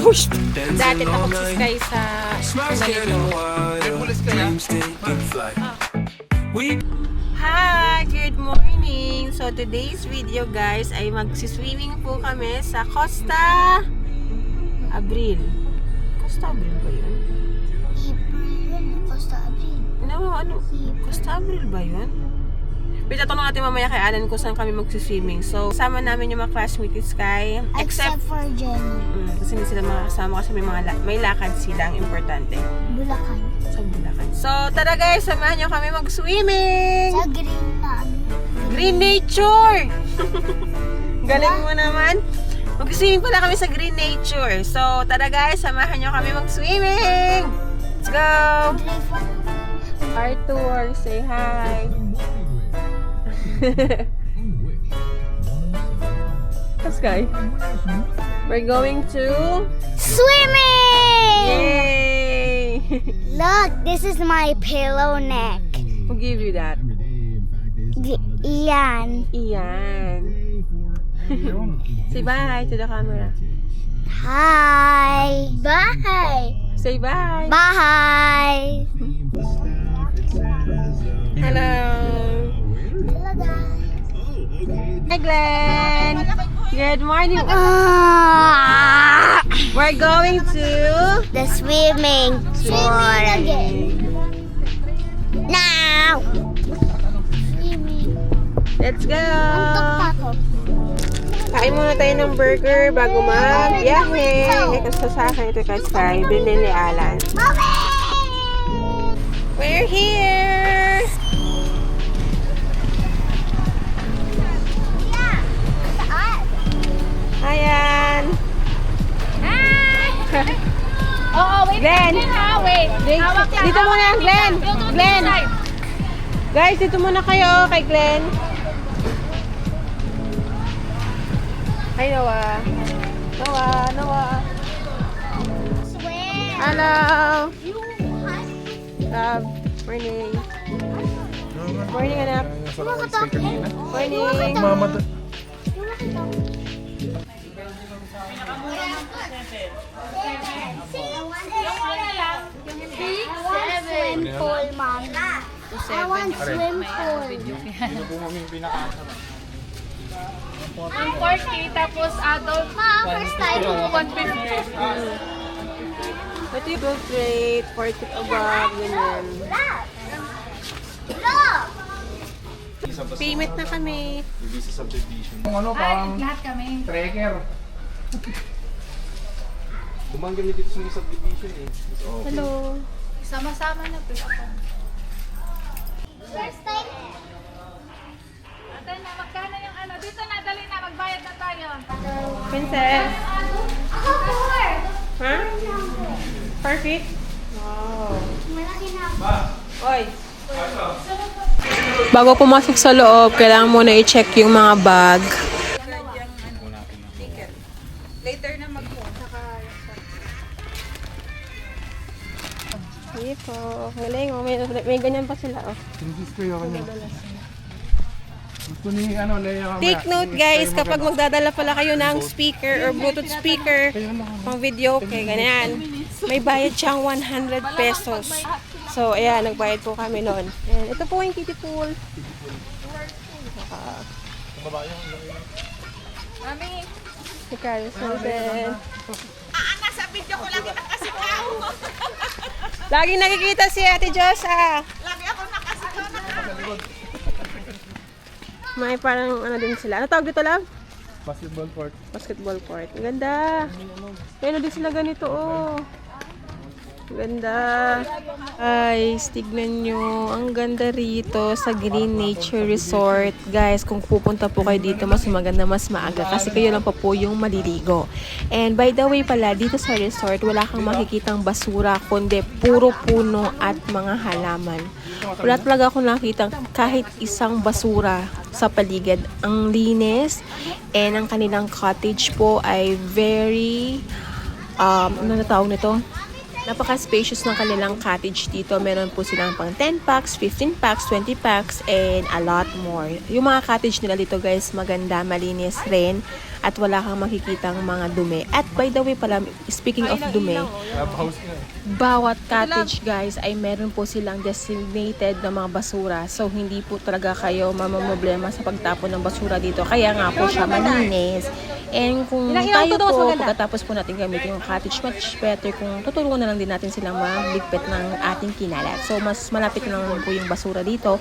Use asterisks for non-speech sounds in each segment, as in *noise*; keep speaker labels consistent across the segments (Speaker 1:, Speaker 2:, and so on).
Speaker 1: Push. Dati takot si Sky sa Hi! Good morning! So today's video guys ay magsiswimming po kami sa Costa Abril. Costa Abril ba yun?
Speaker 2: April, Costa Abril.
Speaker 1: No, ano? Costa Abril ba yun? Pero tatanong natin mamaya kay Alan kung saan kami magsiswimming. So, sama namin yung mga classmate ni Sky.
Speaker 2: Except for Jenny.
Speaker 1: Mm, kasi hindi sila makakasama kasi may, mga la- may lakad silang importante
Speaker 2: Bulacan.
Speaker 1: sa Bulacan. So, tara guys, samahan nyo kami mag-swimming!
Speaker 2: Sa green na.
Speaker 1: Green Nature! *laughs* Galing mo naman. Mag-swimming pala kami sa Green Nature. So, tara guys, samahan nyo kami mag-swimming! Let's go! Arthur, say hi! *laughs* Sky, we're going to...
Speaker 2: Swimming!
Speaker 1: Yay!
Speaker 2: Look, this is my pillow neck.
Speaker 1: Who gave you that?
Speaker 2: Ian.
Speaker 1: Ian. *laughs* Say bye to the camera.
Speaker 2: Hi. Bye.
Speaker 1: Say bye.
Speaker 2: Bye.
Speaker 1: Hello, Hi, Glenn. Good morning.
Speaker 2: Ah,
Speaker 1: We're going to
Speaker 2: the swimming pool. Now. Swimming.
Speaker 1: Let's go. Kain muna tayo ng burger bago mag-biyahe. Kasi sa akin ito kasi binili Alan. We're here!
Speaker 3: Oo, wait.
Speaker 1: Glenn!
Speaker 3: Glenn, ha? Wait.
Speaker 1: Dito,
Speaker 3: Hawak yan,
Speaker 1: dito muna,
Speaker 3: yan.
Speaker 1: Glenn! Glenn! Guys, dito muna kayo kay Glenn. Hi, Noah. Noah, Noah.
Speaker 2: Swim.
Speaker 1: Hello!
Speaker 2: You
Speaker 1: Love. Morning. Morning, anak. Morning.
Speaker 4: Mama,
Speaker 2: I want swim pool, mom. I want swim pool.
Speaker 3: 140, tapos adult,
Speaker 2: Ma, first time.
Speaker 3: 150.
Speaker 1: Ito yung growth rate, 40 above, ganyan. Payment na kami.
Speaker 4: Kung ano,
Speaker 3: Ay,
Speaker 4: parang
Speaker 3: lahat kami.
Speaker 4: tracker.
Speaker 5: Bumangga niya dito sa may subdivision eh. So,
Speaker 1: Hello.
Speaker 3: Sama-sama na po ako.
Speaker 2: First time.
Speaker 3: Ate na, magkano yung ano? Dito na, dali na, magbayad na tayo.
Speaker 1: Princess.
Speaker 2: Ako, four.
Speaker 1: Ha? Perfect? Wow.
Speaker 2: Malaki na ako.
Speaker 1: Oy. Bago pumasok sa loob, kailangan muna i-check yung mga bag. Sige po. Galing. Oh. May, may ganyan pa sila. Oh.
Speaker 4: Hindi ko yung kanya. Gusto ni ano, na yung
Speaker 1: Take note guys, kapag magdadala pala kayo ng speaker or Bluetooth speaker, pang video, okay, ganyan. May bayad siyang 100 pesos. So, ayan, nagbayad po kami noon. Ayan, ito po yung kiddie pool.
Speaker 3: Mami,
Speaker 1: Si Carlos Nelson. Lagi nakikita si Ate Josa. Lagi ako nakasikaw May parang ano din sila. Ano tawag dito, love?
Speaker 4: basketball court.
Speaker 1: Basketball court. Ang ganda. Meron din sila ganito, oh. Ganda. Guys, tignan nyo. Ang ganda rito sa Green Nature Resort. Guys, kung pupunta po kayo dito, mas maganda, mas maaga. Kasi kayo lang pa po yung maliligo. And by the way pala, dito sa resort, wala kang makikitang basura, kundi puro puno at mga halaman. Wala talaga akong nakita kahit isang basura sa paligid. Ang linis and ang kanilang cottage po ay very um, ano na tawag nito? Napaka-spacious ng kanilang cottage dito. Meron po silang pang 10 packs, 15 packs, 20 packs, and a lot more. Yung mga cottage nila dito guys, maganda, malinis rin, at wala kang makikitang mga dumi. At by the way pala, speaking of dumi, bawat cottage guys ay meron po silang designated na mga basura. So hindi po talaga kayo mamamblema sa pagtapon ng basura dito. Kaya nga po siya malinis. And kung tayo po, pagkatapos po natin gamitin yung cottage, much better kung tutulungan na lang din natin silang magligpit ng ating kinalat. So mas malapit na lang po yung basura dito.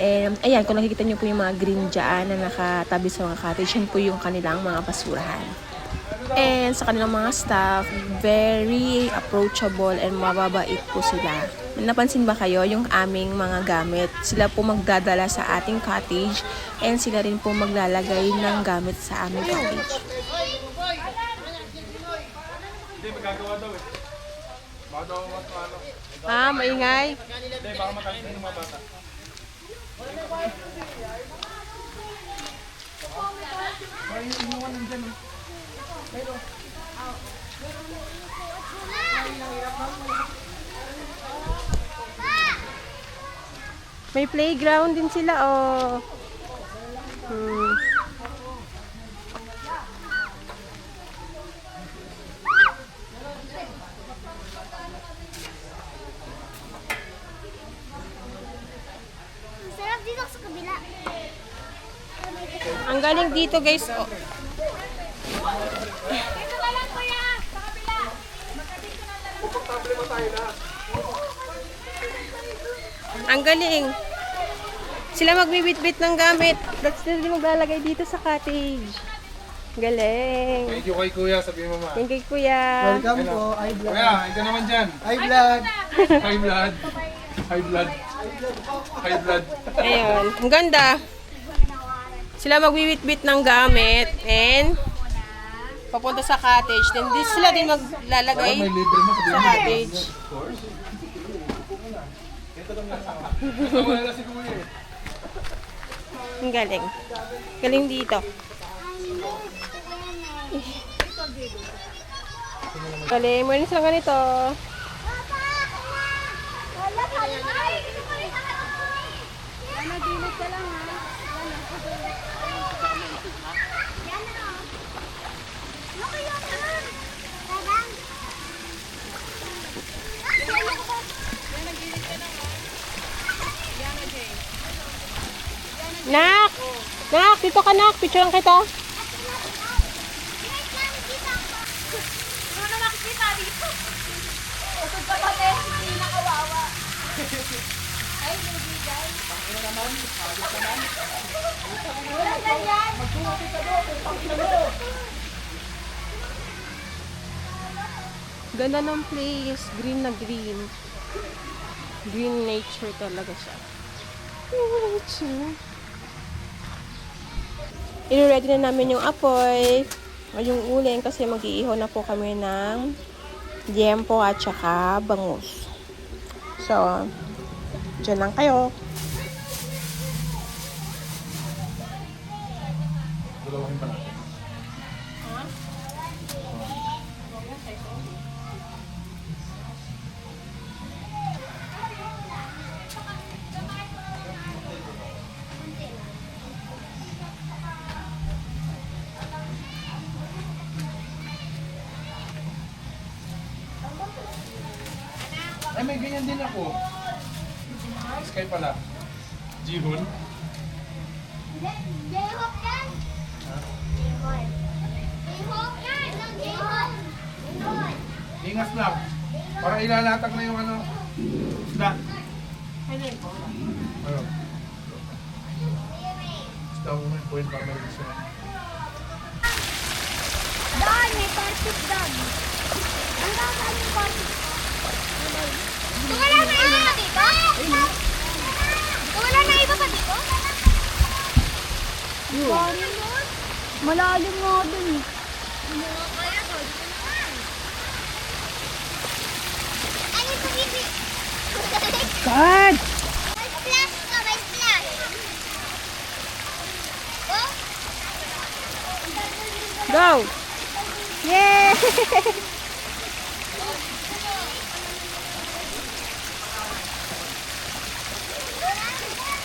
Speaker 1: And ayan, kung nakikita nyo po yung mga green dyan na nakatabi sa mga cottage, yun po yung kanilang mga basurahan. And sa kanilang mga staff, very approachable and mababait po sila. Napansin ba kayo yung aming mga gamit? Sila po magdadala sa ating cottage and sila rin po maglalagay ng gamit sa aming cottage.
Speaker 5: Hindi, magagawa daw eh. Baka daw mas ano.
Speaker 1: Ah, maingay.
Speaker 5: Hindi, baka matangin ng mga bata.
Speaker 1: May playground din sila, oh. Hmm. Ang galing dito, guys. Oh.
Speaker 3: Dito na lang kuya. Sa kabila.
Speaker 1: Ang galing. Sila magbibit-bit ng gamit. That's sila din maglalagay dito sa cottage. Galing.
Speaker 5: Thank you kay kuya, sabihin mo ma.
Speaker 1: Thank you, kuya.
Speaker 4: Welcome po, high blood.
Speaker 5: Kuya, ito naman dyan.
Speaker 4: High blood.
Speaker 5: High blood. High blood. High blood.
Speaker 1: Ayun. Ang ganda. Sila magbibit-bit ng gamit and papunta sa cottage. Then di sila din maglalagay
Speaker 5: May libre mo,
Speaker 1: sa
Speaker 5: mo.
Speaker 1: cottage.
Speaker 5: Eh.
Speaker 1: Ang galing. Galing dito. Galing. Ganito.
Speaker 2: Pa rin. Pa rin Yana, gilid ka lang ha.
Speaker 1: Nak! Nak! Dito ka, Nak! Picture kita.
Speaker 2: Ano na makikita dito? Usod ka pati, hindi na kawawa. Ay, nabigay. Wala ganyan.
Speaker 1: Ganda ng place. Green na green. Green nature talaga siya. Nature. I-ready na namin yung apoy. O yung uling kasi mag-iihaw na po kami ng liempo at saka bangus. So, dyan lang kayo.
Speaker 5: Dalawahin pa Ay, may ganyan din ako. Sky pala. Jihun.
Speaker 2: J-Hope yan. J-Hope. J-Hope yan. J-Hope. J-Hope.
Speaker 5: Ingas lang. Para ilalatag na yung ano. Isda. Ano? Isda mo may point para may gusto.
Speaker 2: Doon, may tortip doon. Ang gagawin yung tortip. Ito wala na iba pa dito? Ito wala na iba pa dito? Bari nun. Malalim nga dun eh. Kaya to, dito naman. Ay, ito ibi.
Speaker 1: God!
Speaker 2: May splash ka, may splash. Oh?
Speaker 1: Go! Yay! *laughs*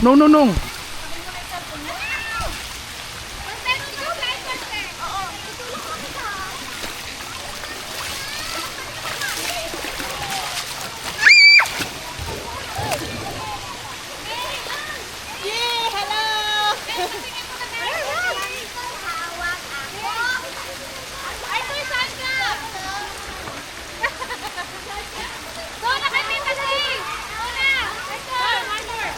Speaker 2: Yeah!
Speaker 5: No, no, no.
Speaker 2: Yay! Hello! Hawak ako. Ay, ito saan ka? Doon na kami kasi! Doon na! Ito! One more!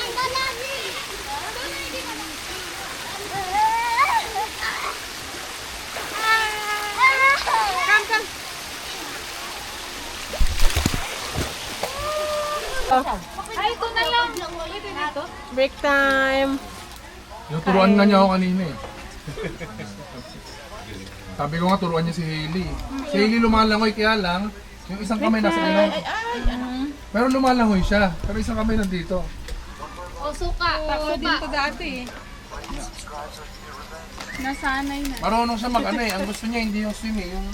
Speaker 2: Ang lalaki! Come, come.
Speaker 3: Ay, ito na lang. Pwede dito?
Speaker 1: Break time.
Speaker 5: Yung turuan nga niya ako kanina eh. Sabi ko nga turuan niya si Hailey. Si Hailey lumalangoy kaya lang, yung isang kamay nasa ilong. Pero lumalangoy siya, pero isang kamay nandito.
Speaker 3: O, suka. Tako din to dati eh. Nasanay na.
Speaker 5: Marunong siya mag ano eh, ang gusto niya hindi yung swim eh, yung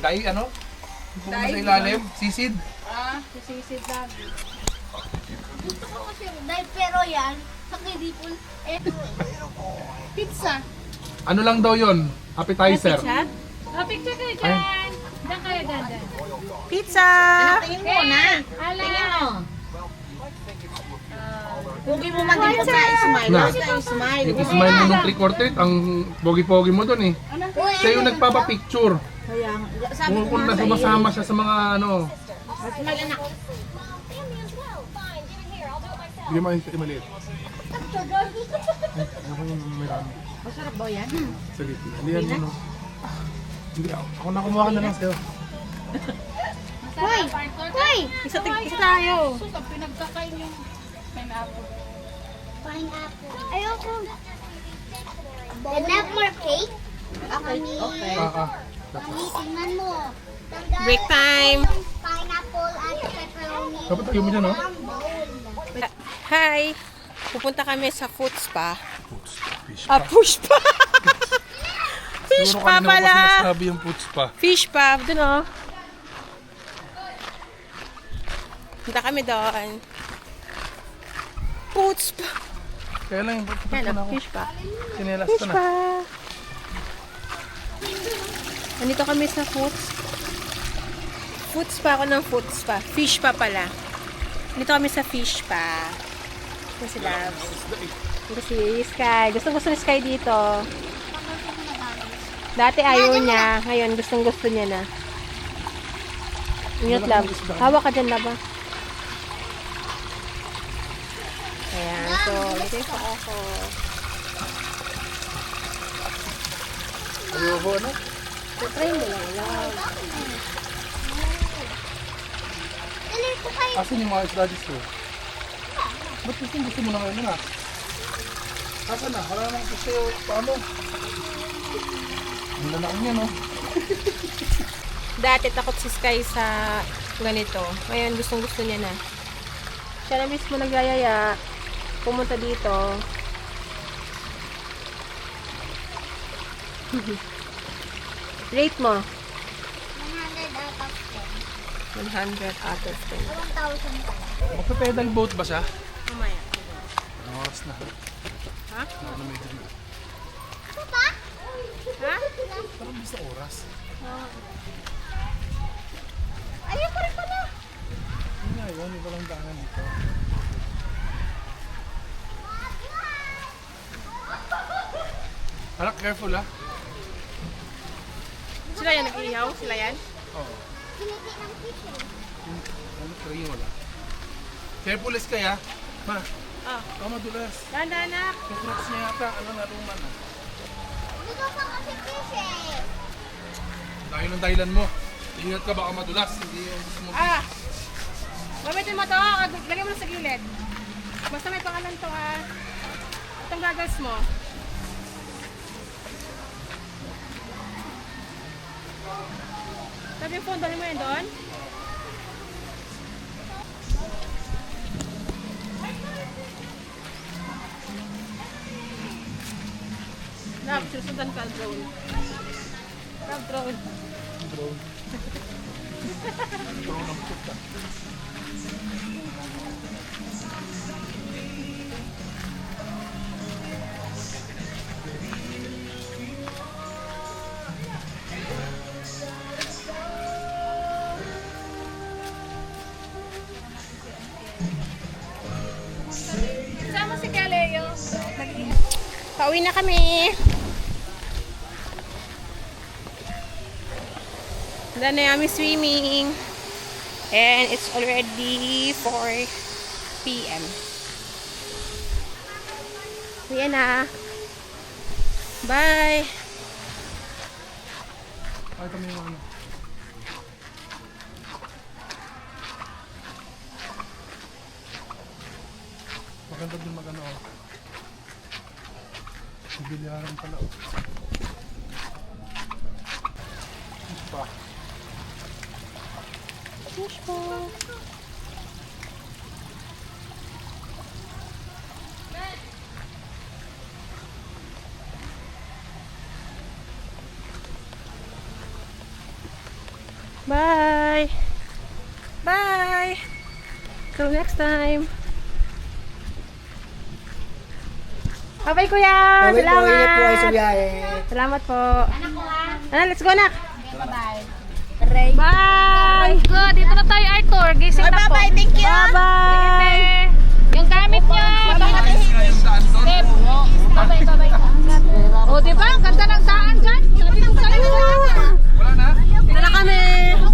Speaker 5: dai ano? Yung pumunta sa ilalim, sisid.
Speaker 3: Ah, sisisid lang.
Speaker 2: Gusto ko kasi dahil pero yan, sa kidipon, eh,
Speaker 3: Pizza.
Speaker 5: Ano lang daw yon? Appetizer.
Speaker 3: Ah, picture kayo dyan. Diyan kayo, dyan, dyan.
Speaker 1: Pizza!
Speaker 3: Tingin mo na. Tingin mo.
Speaker 6: Pugi mo man din sa smile.
Speaker 5: Na.
Speaker 6: Basta smile.
Speaker 5: Yung smile mo nung trick or treat, ang pogi-pogi mo dun eh. Siya yung nagpapapicture.
Speaker 6: Kaya, sabi
Speaker 5: Kung
Speaker 6: ko
Speaker 5: kung
Speaker 6: nga sa iyo,
Speaker 5: sumasama siya sa mga ano.
Speaker 6: smile anak.
Speaker 5: Hindi mo yung maliit. Ako yung.
Speaker 6: Masarap ba yan?
Speaker 5: Sige, hindi yan ano. Hindi ako. Ako na kumuha ka na lang sa'yo.
Speaker 2: Hoy! Hoy!
Speaker 1: Isa, isa tayo.
Speaker 3: Suka, pinagkakain yung pineapple.
Speaker 2: Pineapple. Ayoko. Have more cake?
Speaker 6: Okay, okay.
Speaker 5: Ah, ah.
Speaker 2: Mami, tingnan mo.
Speaker 1: Break time.
Speaker 2: Pineapple at pepperoni.
Speaker 5: Dapat tayo mo dyan, no?
Speaker 1: Hi! Pupunta kami sa food spa. Ah, push pa! fish *laughs*
Speaker 5: Siguro
Speaker 1: pa
Speaker 5: kanina ko pa
Speaker 1: pala!
Speaker 5: sinasabi yung puts pa.
Speaker 1: Fish pa. Doon oh. Punta kami doon. Food spa.
Speaker 5: Kaya lang yung puts pa
Speaker 1: Yan
Speaker 5: na
Speaker 1: oh,
Speaker 5: ako.
Speaker 1: fish pa.
Speaker 5: Sinelas
Speaker 1: Fish
Speaker 5: ko na.
Speaker 1: pa. Nandito kami sa food Food spa ako ng food spa. Fish pa pala. Dito kami sa fish pa. Ito si Labs. Ito si Sky. Gusto gusto ni Sky dito. Dati ayaw niya. Ngayon gustong gusto niya na. Ingat Lab. Hawak ka dyan, Lab. ah. Ayan. So, ito yung sa ako.
Speaker 5: Ayoko, ano?
Speaker 1: So, try mo lang, Lab.
Speaker 2: Dali ko kayo.
Speaker 5: Asan yung mga studies ko? Ba't gusto, gusto mo na ngayon na? Asan na? Wala namang gusto yung paano? Ang lalaki niya, no? *laughs*
Speaker 1: Dati takot si Sky sa ganito. Ngayon gustong gusto niya na. Siya na mismo nagyayaya. Pumunta dito. *laughs* Rate mo.
Speaker 2: 100 out of
Speaker 1: 100 out of 10.
Speaker 2: 10. 1,000.
Speaker 5: Magpa-pedal boat ba siya? Oras na?
Speaker 1: Ha?
Speaker 5: Ano medyo
Speaker 2: Ito pa?
Speaker 1: Ha?
Speaker 5: Parang basta oras.
Speaker 2: Ayun pa rin pala.
Speaker 5: Yun nga, yun. yung daanan dito. Anak, careful ah.
Speaker 1: Sila yan nag-iihaw? Sila yan?
Speaker 5: Oo.
Speaker 2: Kiniti ng fish eh.
Speaker 5: Ano, wala. Careful is kaya. Ma,
Speaker 1: Ah.
Speaker 5: baka madulas.
Speaker 1: Dahan-dahan anak.
Speaker 5: Yung cracks niya yata, ano na ruman ah.
Speaker 2: Dito pa kasi fish eh.
Speaker 5: Dahil ng dahilan mo. Ingat ka, baka madulas. Hindi yung gusto mo.
Speaker 1: Ah! Gamitin mo to. ah. Lagyan mo na sa gilid. Basta may pangalan to ah. Itong goggles mo. Sabi yung phone, dali mo yan doon. Nak, susundan ka drone. Grab drone.
Speaker 5: Drone. Drone ang puta.
Speaker 1: Pauwi na kami. Done na kami swimming. And it's already 4 p.m. Uwi na. Bye!
Speaker 5: Ay, kami yung ano. Maganda din mag ano oh. Bibilyaran pala oh. Fish pa.
Speaker 1: Fish po. Bye! Bye! Till next time! Bye-bye, kuya! Salamat!
Speaker 7: Ingat po kayo sa biyahe.
Speaker 1: Salamat po. Ano, let's go Bye. Oh Good. Dito na tayo, Arthur. Gising na po.
Speaker 2: Bye-bye.
Speaker 1: Thank
Speaker 2: you.
Speaker 1: Bye-bye.
Speaker 3: Yung gamit niya.
Speaker 5: Step.
Speaker 3: Bye-bye. Bye-bye. O, oh, diba? Ang ganda ng daan dyan. Sabi ko sa'yo.
Speaker 5: Wala na.
Speaker 3: Wala kami.